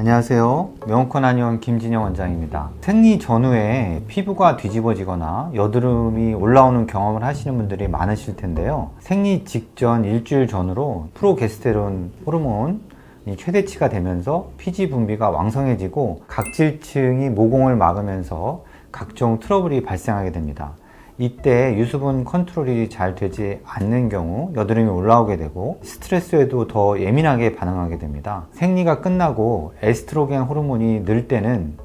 안녕하세요. 한의원 김진영 원장입니다. 생리 전후에 피부가 뒤집어지거나 여드름이 올라오는 경험을 하시는 분들이 많으실 텐데요. 생리 직전 일주일 전으로 프로게스테론 호르몬 이 최대치가 되면서 피지 분비가 왕성해지고 각질층이 모공을 막으면서 각종 트러블이 발생하게 됩니다. 이때 유수분 컨트롤이 잘 되지 않는 경우 여드름이 올라오게 되고 스트레스에도 더 예민하게 반응하게 됩니다. 생리가 끝나고 에스트로겐 호르몬이 늘 때는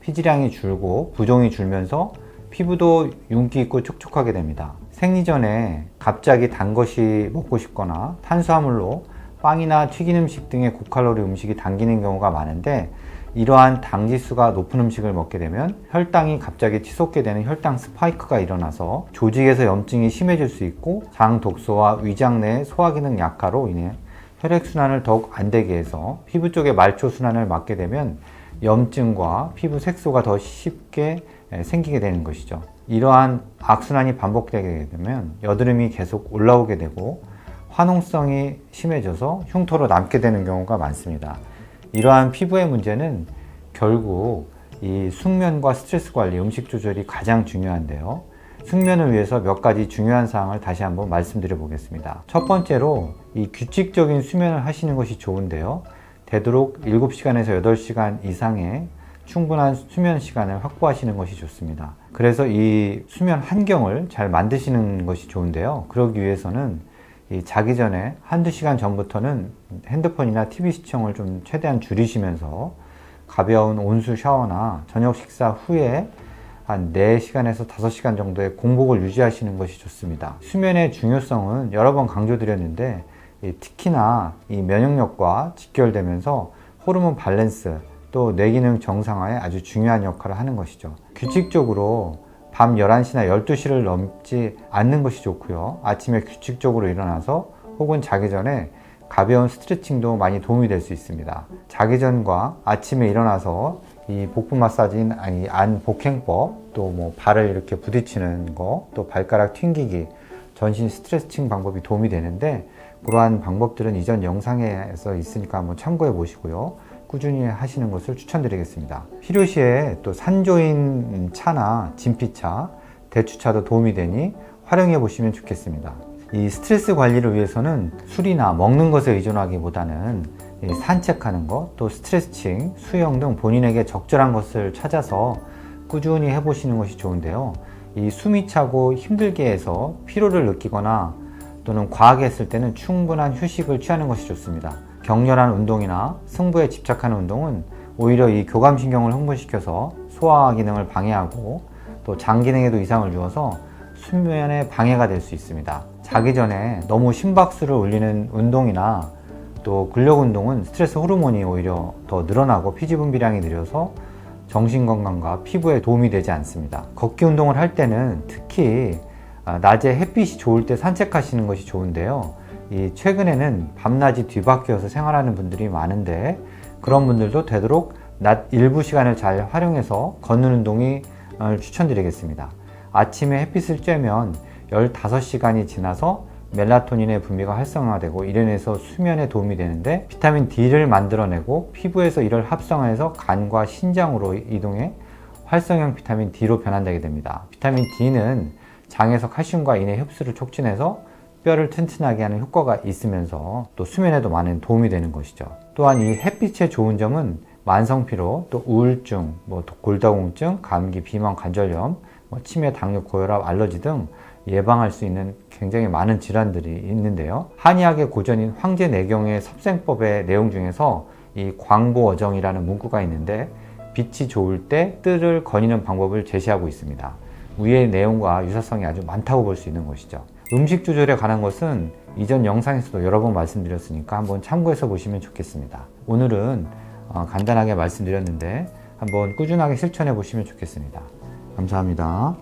피지량이 줄고 부종이 줄면서 피부도 윤기 있고 촉촉하게 됩니다. 생리 전에 갑자기 단 것이 먹고 싶거나 탄수화물로 빵이나 튀긴 음식 등의 고칼로리 음식이 당기는 경우가 많은데 이러한 당 지수가 높은 음식을 먹게 되면 혈당이 갑자기 치솟게 되는 혈당 스파이크가 일어나서 조직에서 염증이 심해질 수 있고 장 독소와 위장 내 소화 기능 약화로 인해 혈액 순환을 더욱 안 되게 해서 피부 쪽의 말초 순환을 막게 되면 염증과 피부 색소가 더 쉽게 생기게 되는 것이죠. 이러한 악순환이 반복되게 되면 여드름이 계속 올라오게 되고 화농성이 심해져서 흉터로 남게 되는 경우가 많습니다. 이러한 피부의 문제는 결국 이 숙면과 스트레스 관리, 음식 조절이 가장 중요한데요. 숙면을 위해서 몇 가지 중요한 사항을 다시 한번 말씀드려 보겠습니다. 첫 번째로 이 규칙적인 수면을 하시는 것이 좋은데요. 되도록 7시간에서 8시간 이상의 충분한 수면 시간을 확보하시는 것이 좋습니다. 그래서 이 수면 환경을 잘 만드시는 것이 좋은데요. 그러기 위해서는 이 자기 전에 한두 시간 전부터는 핸드폰이나 TV 시청을 좀 최대한 줄이시면서 가벼운 온수 샤워나 저녁 식사 후에 한 4시간에서 5시간 정도의 공복을 유지하시는 것이 좋습니다. 수면의 중요성은 여러 번 강조드렸는데 이 특히나 이 면역력과 직결되면서 호르몬 밸런스 또 뇌기능 정상화에 아주 중요한 역할을 하는 것이죠. 규칙적으로 밤 11시나 12시를 넘지 않는 것이 좋고요. 아침에 규칙적으로 일어나서 혹은 자기 전에 가벼운 스트레칭도 많이 도움이 될 수 있습니다. 자기 전과 아침에 일어나서 이 복부 마사지인 아니 안 복행법 또 뭐 발을 이렇게 부딪히는 거 또 발가락 튕기기 전신 스트레칭 방법이 도움이 되는데 그러한 방법들은 이전 영상에서 있으니까 한번 참고해 보시고요. 꾸준히 하시는 것을 추천드리겠습니다. 필요시에 또 산조인 차나 진피차, 대추차도 도움이 되니 활용해 보시면 좋겠습니다. 이 스트레스 관리를 위해서는 술이나 먹는 것에 의존하기보다는 이 산책하는 것, 또 스트레칭, 수영 등 본인에게 적절한 것을 찾아서 꾸준히 해보시는 것이 좋은데요. 이 숨이 차고 힘들게 해서 피로를 느끼거나 또는 과하게 했을 때는 충분한 휴식을 취하는 것이 좋습니다. 격렬한 운동이나 승부에 집착하는 운동은 오히려 이 교감신경을 흥분시켜서 소화 기능을 방해하고 또 장 기능에도 이상을 주어서 수면에 방해가 될 수 있습니다. 자기 전에 너무 심박수를 올리는 운동이나 또 근력 운동은 스트레스 호르몬이 오히려 더 늘어나고 피지 분비량이 느려서 정신 건강과 피부에 도움이 되지 않습니다. 걷기 운동을 할 때는 특히 아, 낮에 햇빛이 좋을 때 산책하시는 것이 좋은데요. 이 최근에는 밤낮이 뒤바뀌어서 생활하는 분들이 많은데 그런 분들도 되도록 낮 일부 시간을 잘 활용해서 걷는 운동이 어, 추천드리겠습니다. 아침에 햇빛을 쬐면 15시간이 지나서 멜라토닌의 분비가 활성화되고 이래내서 수면에 도움이 되는데 비타민 D를 만들어내고 피부에서 이를 합성해서 간과 신장으로 이동해 활성형 비타민 D로 변환되게 됩니다. 비타민 D는 장에서 칼슘과 인의 흡수를 촉진해서 뼈를 튼튼하게 하는 효과가 있으면서 또 수면에도 많은 도움이 되는 것이죠. 또한 이 햇빛의 좋은 점은 만성피로, 또 우울증, 뭐 골다공증, 감기, 비만, 관절염, 뭐 치매, 당뇨, 고혈압, 알러지 등 예방할 수 있는 굉장히 많은 질환들이 있는데요. 한의학의 고전인 황제내경의 섭생법의 내용 중에서 이 광보어정이라는 문구가 있는데 빛이 좋을 때 뜰을 거니는 방법을 제시하고 있습니다. 위의 내용과 유사성이 아주 많다고 볼 수 있는 것이죠. 음식 조절에 관한 것은 이전 영상에서도 여러 번 말씀드렸으니까 한번 참고해서 보시면 좋겠습니다. 오늘은 어, 간단하게 말씀드렸는데 한번 꾸준하게 실천해 보시면 좋겠습니다. 감사합니다.